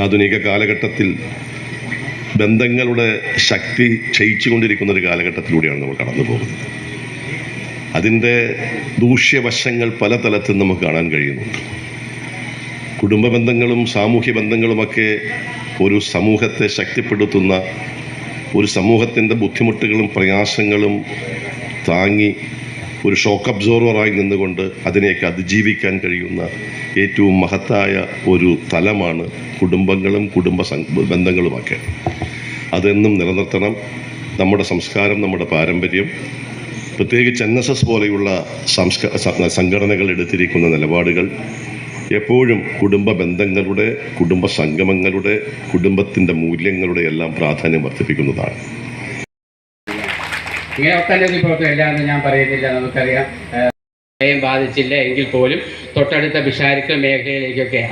ആധുനിക കാലഘട്ടത്തിൽ ബന്ധങ്ങളുടെ ശക്തി ക്ഷയിച്ചുകൊണ്ടിരിക്കുന്ന ഒരു കാലഘട്ടത്തിലൂടെയാണ് നമ്മൾ കടന്നു പോകുന്നത്. അതിന്റെ ദൂഷ്യവശങ്ങൾ പല തലത്തിൽ നമുക്ക് കാണാൻ കഴിയുന്നുണ്ട്. കുടുംബ ബന്ധങ്ങളും സാമൂഹ്യ ബന്ധങ്ങളുമൊക്കെ ഒരു സമൂഹത്തെ ശക്തിപ്പെടുത്തുന്ന ഒരു സമൂഹത്തിന്റെ ബുദ്ധിമുട്ടുകളും പ്രയാസങ്ങളും താങ്ങി ഒരു ഷോക്ക് അബ്സോർവറായി നിന്നുകൊണ്ട് അതിനെയൊക്കെ അതിജീവിക്കാൻ കഴിയുന്ന ഏറ്റവും മഹത്തായ ഒരു തലമാണ് കുടുംബങ്ങളും കുടുംബ ബന്ധങ്ങളുമൊക്കെ. അതെന്നും നിലനിർത്തണം. നമ്മുടെ സംസ്കാരം നമ്മുടെ പാരമ്പര്യം പ്രത്യേകിച്ച് എൻ എസ് എസ് പോലെയുള്ള സംസ്കാര സംഘടനകൾ എടുത്തിരിക്കുന്ന നിലപാടുകൾ എപ്പോഴും കുടുംബ ബന്ധങ്ങളുടെ കുടുംബ സംഗമങ്ങളുടെ കുടുംബത്തിന്റെ മൂല്യങ്ങളുടെ എല്ലാം പ്രാധാന്യം വർദ്ധിപ്പിക്കുന്നതാണ്. ഇങ്ങനെ ഒട്ടനവധി പ്രവർത്തനം ഇല്ലാന്ന് ഞാൻ പറയുന്നില്ല നമുക്കറിയാം. പ്രളയം ബാധിച്ചില്ല എങ്കിൽ പോലും തൊട്ടടുത്ത ബിഷാരിക്കൽ മേഖലയിലേക്കൊക്കെ